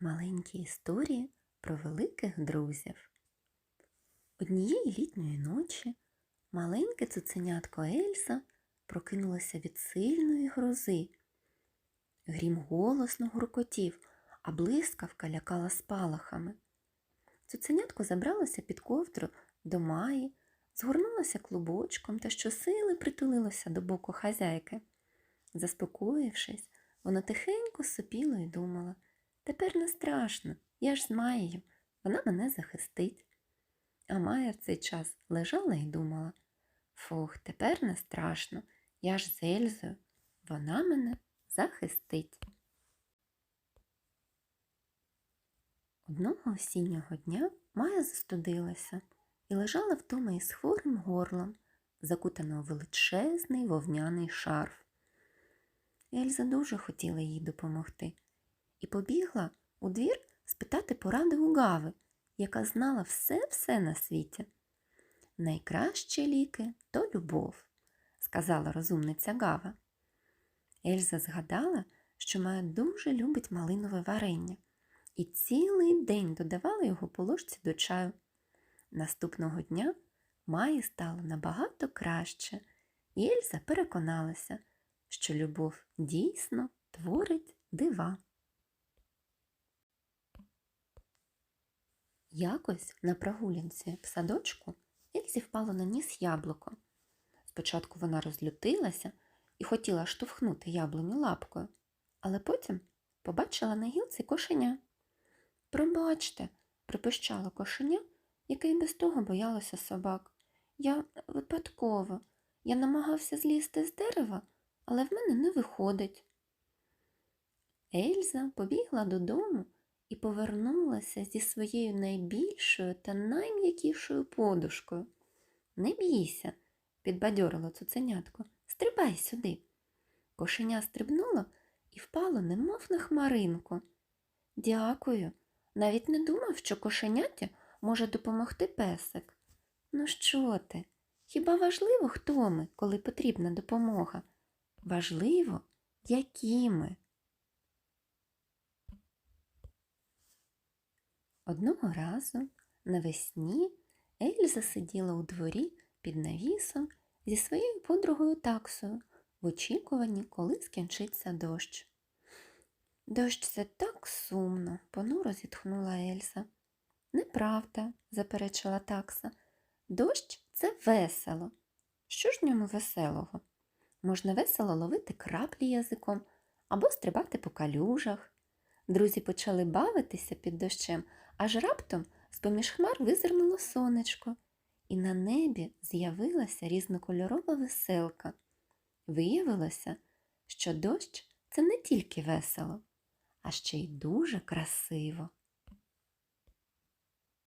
Маленькі історії про великих друзів. Однієї літньої ночі маленьке цуценятко Ельса прокинулося від сильної грози. Грім голосно гуркотів, а блискавка лякала спалахами. Цуценятко забралося під ковдру до Маї, згорнулося клубочком та щосили притулилося до боку хазяйки. Заспокоївшись, воно тихенько сопіло і думала Тепер не страшно, я ж з Маєю, вона мене захистить. А Майя в цей час лежала і думала Фух, тепер не страшно, я ж з Ельзою, вона мене захистить. Одного осіннього дня Майя застудилася і лежала вдома із хворим горлом, закутана у величезний вовняний шарф. Ельза дуже хотіла їй допомогти і побігла у двір спитати поради у Гави, яка знала все-все на світі. Найкращі ліки то любов, сказала розумниця Гава. Ельза згадала, що Майя дуже любить малинове варення, і цілий день додавала його по ложці до чаю. Наступного дня Майі стало набагато краще, і Ельза переконалася, що любов дійсно творить дива. Якось на прогулянці в садочку Ельзі впало на ніс яблуко. Спочатку вона розлютилася і хотіла штовхнути яблуню лапкою, але потім побачила на гілці кошеня. Пробачте, припищало кошеня, яке й без того боялося собак. Я випадково, я намагався злізти з дерева, але в мене не виходить. Ельза побігла додому і повернулася зі своєю найбільшою та найм'якішою подушкою. Не бійся, підбадьорило цуценятко, стрибай сюди. Кошеня стрибнуло і впало, немов на хмаринку. Дякую. Навіть не думав, що кошеняті може допомогти песик. Ну що ти? Хіба важливо, хто ми, коли потрібна допомога? Важливо, які ми. Одного разу навесні Ельза сиділа у дворі під навісом зі своєю подругою таксою в очікуванні, коли скінчиться дощ. Дощ це так сумно, понуро зітхнула Ельза. Неправда, заперечила такса. Дощ це весело. Що ж в ньому веселого? Можна весело ловити краплі язиком або стрибати по калюжах. Друзі почали бавитися під дощем, аж раптом з-поміж хмар визирнуло сонечко, і на небі з'явилася різнокольорова веселка. Виявилося, що дощ це не тільки весело, а ще й дуже красиво.